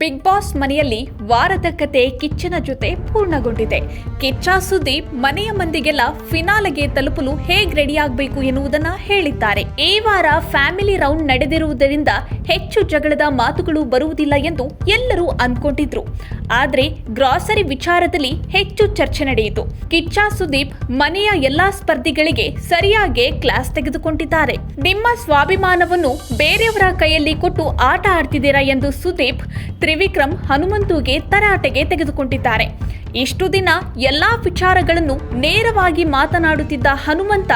Big boss ಮನೆಯಲ್ಲಿ ವಾರದ ಕತೆ ಕಿಚ್ಚನ ಜೊತೆ ಪೂರ್ಣಗೊಂಡಿದೆ. ಕಿಚ್ಚ ಸುದೀಪ್ ಮನೆಯ ಮಂದಿಗೆಲ್ಲ ಫಿನಾಲೆಗೆ ತಲುಪಲು ಹೇಗೆ ರೆಡಿ ಆಗಬೇಕು ಎನ್ನುವುದನ್ನ ಹೇಳಿದ್ದಾರೆ. ಈ ವಾರ ಫ್ಯಾಮಿಲಿ ರೌಂಡ್ ನಡೆದಿರುವುದರಿಂದ ಹೆಚ್ಚು ಜಗಳದ ಮಾತುಗಳು ಬರುವುದಿಲ್ಲ ಎಂದು ಎಲ್ಲರೂ ಅಂದ್ಕೊಂಡಿದ್ರು. ಆದ್ರೆ ಗ್ರಾಸರಿ ವಿಚಾರದಲ್ಲಿ ಹೆಚ್ಚು ಚರ್ಚೆ ನಡೆಯಿತು. ಕಿಚ್ಚ ಸುದೀಪ್ ಮನೆಯ ಎಲ್ಲಾ ಸ್ಪರ್ಧಿಗಳಿಗೆ ಸರಿಯಾಗಿ ಕ್ಲಾಸ್ ತೆಗೆದುಕೊಂಡಿದ್ದಾರೆ. ನಿಮ್ಮ ಸ್ವಾಭಿಮಾನವನ್ನು ಬೇರೆಯವರ ಕೈಯಲ್ಲಿ ಕೊಟ್ಟು ಆಟ ಆಡ್ತಿದ್ದೀರಾ ಎಂದು ಸುದೀಪ್ ತ್ರಿವಿಕ್ರಮ್ ಹನುಮಂತುಗೆ ತರಾಟೆಗೆ ತೆಗೆದುಕೊಂಡಿದ್ದಾರೆ. ಇಷ್ಟು ದಿನ ಎಲ್ಲಾ ವಿಚಾರಗಳನ್ನು ನೇರವಾಗಿ ಮಾತನಾಡುತ್ತಿದ್ದ ಹನುಮಂತ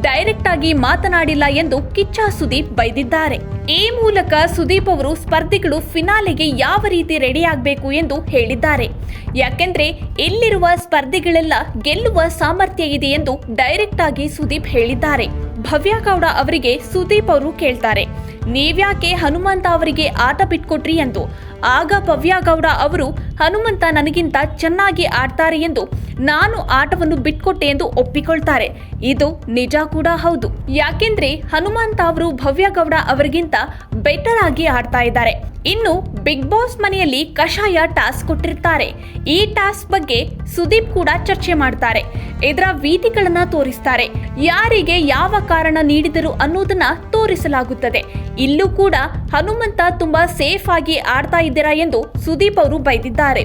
ಡೈರೆಕ್ಟ್ ಆಗಿ ಮಾತನಾಡಿಲ್ಲ ಎಂದು ಕಿಚ್ಚ ಸುದೀಪ್ ಬೈದಿದ್ದಾರೆ. ಈ ಮೂಲಕ ಸುದೀಪ್ ಅವರು ಸ್ಪರ್ಧಿಗಳು ಫಿನಾಲೆಗೆ ಯಾವ ರೀತಿ ರೆಡಿ ಆಗಬೇಕು ಎಂದು ಹೇಳಿದ್ದಾರೆ. ಯಾಕೆಂದ್ರೆ ಇಲ್ಲಿರುವ ಸ್ಪರ್ಧಿಗಳೆಲ್ಲ ಗೆಲ್ಲುವ ಸಾಮರ್ಥ್ಯ ಇದೆ ಎಂದು ಡೈರೆಕ್ಟ್ ಆಗಿ ಸುದೀಪ್ ಹೇಳಿದ್ದಾರೆ. ಭವ್ಯಗೌಡ ಅವರಿಗೆ ಸುದೀಪ್ ಅವರು ಕೇಳ್ತಾರೆ. ನೀವ್ಯಾಕೆ ಹನುಮಂತ ಅವರಿಗೆ ಆಟ ಬಿಟ್ಕೊಟ್ರಿ ಎಂದು? ಆಗ ಭವ್ಯ ಗೌಡ ಅವರು, ಹನುಮಂತ ನನಗಿಂತ ಚೆನ್ನಾಗಿ ಆಡ್ತಾರೆ ಎಂದು ನಾನು ಆಟವನ್ನು ಬಿಟ್ಕೊಟ್ಟೆ ಎಂದು ಒಪ್ಪಿಕೊಳ್ತಾರೆ. ಇದು ನಿಜ ಕೂಡ ಹೌದು. ಯಾಕೆಂದ್ರೆ ಹನುಮಂತ ಅವರು ಭವ್ಯ ಗೌಡ ಅವರಿಗಿಂತ ಬೆಟರ್ ಆಗಿ ಆಡ್ತಾ ಇದ್ದಾರೆ. ಇನ್ನು ಬಿಗ್ ಬಾಸ್ ಮನೆಯಲ್ಲಿ ಕಷಾಯ ಟಾಸ್ಕ್ ಕೊಟ್ಟಿರ್ತಾರೆ. ಈ ಟಾಸ್ಕ್ ಬಗ್ಗೆ ಸುದೀಪ್ ಕೂಡ ಚರ್ಚೆ ಮಾಡ್ತಾರೆ. ಇದರ ವೀತಿಗಳನ್ನ ತೋರಿಸ್ತಾರೆ. ಯಾರಿಗೆ ಯಾವ ಕಾರಣ ನೀಡಿದರು ಅನ್ನೋದನ್ನ ತೋರಿಸಲಾಗುತ್ತದೆ. ಇಲ್ಲೂ ಕೂಡ ಹನುಮಂತ ತುಂಬಾ ಸೇಫ್ ಆಗಿ ಆಡ್ತಾ ಇದ್ದೀರಾ ಎಂದು ಸುದೀಪ್ ಅವರು ಬೈದಿದ್ದಾರೆ.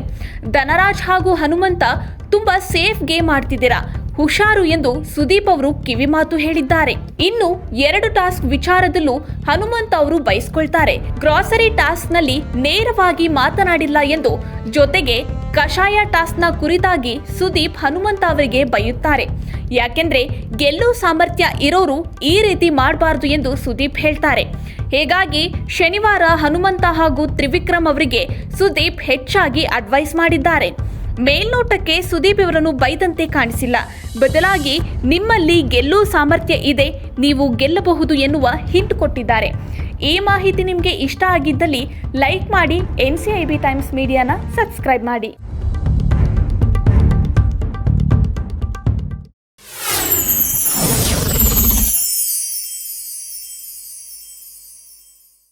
ಧನರಾಜ್ ಹಾಗೂ ಹನುಮಂತ ತುಂಬಾ ಸೇಫ್ ಗೇಮ್ ಆಡ್ತಿದ್ದೀರಾ. ಹುಷಾರು ಎಂದು ಸುದೀಪ್ ಅವರು ಕಿವಿಮಾತು ಹೇಳಿದ್ದಾರೆ. ಇನ್ನು ಎರಡು ಟಾಸ್ಕ್ ವಿಚಾರದಲ್ಲೂ ಹನುಮಂತ ಅವರು ಬಯಸ್ಕೊಳ್ತಾರೆ ಗ್ರಾಸರಿ ಟಾಸ್ಕ್ನಲ್ಲಿ ನೇರವಾಗಿ ಮಾತನಾಡಿಲ್ಲ ಎಂದು ಜೊತೆಗೆ ಕಷಾಯ ಟಾಸ್ಕ್ನ ಕುರಿತಾಗಿ ಸುದೀಪ್ ಹನುಮಂತ ಅವರಿಗೆ ಬೈಯುತ್ತಾರೆ. ಯಾಕೆಂದ್ರೆ ಗೆಲ್ಲೋ ಸಾಮರ್ಥ್ಯ ಇರೋರು ಈ ರೀತಿ ಮಾಡಬಾರ್ದು ಎಂದು ಸುದೀಪ್ ಹೇಳ್ತಾರೆ. ಹೀಗಾಗಿ ಶನಿವಾರ ಹನುಮಂತ ಹಾಗೂ ತ್ರಿವಿಕ್ರಮ್ ಅವರಿಗೆ ಸುದೀಪ್ ಹೆಚ್ಚಾಗಿ ಅಡ್ವೈಸ್ ಮಾಡಿದ್ದಾರೆ. ಮೇಲ್ನೋಟಕ್ಕೆ ಸುದೀಪ್ ಇವರನ್ನು ಬೈದಂತೆ ಕಾಣಿಸಿಲ್ಲ. ಬದಲಾಗಿ ನಿಮ್ಮಲ್ಲಿ ಗೆಲ್ಲೋ ಸಾಮರ್ಥ್ಯ ಇದೆ, ನೀವು ಗೆಲ್ಲಬಹುದು ಎನ್ನುವ ಹಿಂಟ್ ಕೊಟ್ಟಿದ್ದಾರೆ. ಈ ಮಾಹಿತಿ ನಿಮಗೆ ಇಷ್ಟ ಆಗಿದ್ದಲ್ಲಿ ಲೈಕ್ ಮಾಡಿ N C I B times ಮೀಡಿಯಾನ subscribe ಮಾಡಿ.